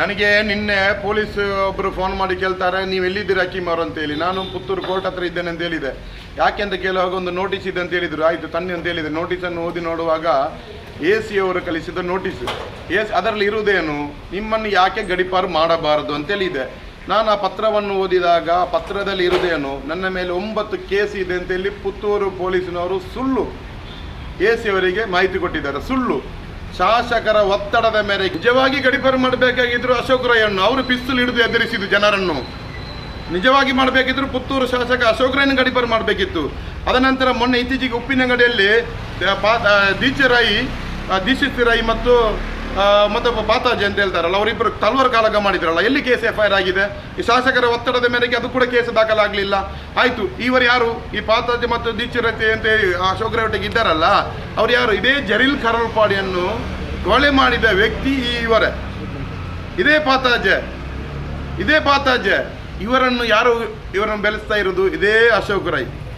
ನನಗೆ ನಿನ್ನೆ ಪೊಲೀಸ್ ಒಬ್ಬರು ಫೋನ್ ಮಾಡಿ ಕೇಳ್ತಾರೆ, ನೀವು ಎಲ್ಲಿದ್ದೀರಾ ಹಕೀಮ್ ಅವರು ಅಂತೇಳಿ ನಾನು ಪುತ್ತೂರು ಕೋರ್ಟ್ ಹತ್ರ ಇದ್ದೇನೆ ಅಂತ ಹೇಳಿದೆ. ಯಾಕೆ ಅಂತ ಕೇಳುವಾಗ ಒಂದು ನೋಟಿಸ್ ಇದೆ ಅಂತ ಹೇಳಿದ್ರು. ಆಯಿತು, ತನ್ನಿ ಅಂತ ಹೇಳಿದೆ. ನೋಟಿಸನ್ನು ಓದಿ ನೋಡುವಾಗ ಎ ಸಿ ಅವರು ಕಳಿಸಿದ ನೋಟಿಸ್ ಎಸ್ ಅದರಲ್ಲಿ ಇರುವುದೇನು? ನಿಮ್ಮನ್ನು ಯಾಕೆ ಗಡಿಪಾರು ಮಾಡಬಾರದು ಅಂತೇಳಿ ಇದೆ ನಾನು ಆ ಪತ್ರವನ್ನು ಓದಿದಾಗ ಪತ್ರದಲ್ಲಿ ಇರುವುದೇನು? ನನ್ನ ಮೇಲೆ ಒಂಬತ್ತು ಕೇಸ್ ಇದೆ ಅಂತೇಳಿ ಪುತ್ತೂರು ಪೊಲೀಸಿನವರು ಸುಳ್ಳು ಎ ಸಿ ಅವರಿಗೆ ಮಾಹಿತಿ ಕೊಟ್ಟಿದ್ದಾರೆ. ಸುಳ್ಳು. ಶಾಸಕರ ಒತ್ತಡದ ಮೇರೆಗೆ ನಿಜವಾಗಿ ಗಡಿಪಾರ ಮಾಡಬೇಕಾಗಿದ್ರು ಅಶೋಕ್ ರೈಯನ್ನು ಅವರು ಪಿಸ್ತೂಲ್ ಹಿಡಿದು ಎದುರಿಸಿದ್ದು ಜನರನ್ನು. ನಿಜವಾಗಿ ಮಾಡಬೇಕಿದ್ರು ಪುತ್ತೂರು ಶಾಸಕ ಅಶೋಕ್ ರೈನ ಗಡಿಪಾರು ಮಾಡಬೇಕಿತ್ತು. ಅದನಂತರ ಮೊನ್ನೆ ಇತ್ತೀಚೆಗೆ ಉಪ್ಪಿನಂಗಡಿಯಲ್ಲಿ ಪಾ ರೈ ರೈ ಮತ್ತು ಮತ್ತೊಬ್ಬ ಪಾತಾಜಿ ಅಂತ ಹೇಳ್ತಾರಲ್ಲ ಅವರಿಬ್ಬರು ತಲ್ವಾರ್ ಕಾಲಗ ಮಾಡಿದ್ರಲ್ಲ, ಎಲ್ಲಿ ಕೇಸ್ ಎಫ್ ಐ ಆರ್ ಆಗಿದೆ? ಈ ಶಾಸಕರ ಒತ್ತಡದ ಮೇರೆಗೆ ಅದು ಕೂಡ ಕೇಸ್ ದಾಖಲಾಗಲಿಲ್ಲ. ಆಯಿತು, ಇವರು ಯಾರು? ಈ ಪಾತಾಜಿ ಮತ್ತು ದೀಕ್ಷಿರತಿ ಅಂತ ಅಶೋಕ್ ರೈ ಒಟ್ಟಿಗೆ ಇದ್ದಾರಲ್ಲ, ಅವ್ರು ಯಾರು? ಇದೇ ಜರೀಲ್ ಕರಲ್ಪಾಡಿಯನ್ನು ಕೊಲೆ ಮಾಡಿದ ವ್ಯಕ್ತಿ ಈ ಇವರೇ. ಇದೇ ಪಾತಾಜೆ ಇದೇ ಪಾತಾಜೆ ಇವರನ್ನು ಯಾರು, ಇವರನ್ನು ಬೆಳೆಸ್ತಾ ಇರೋದು? ಇದೇ ಅಶೋಕ್ ರೈ.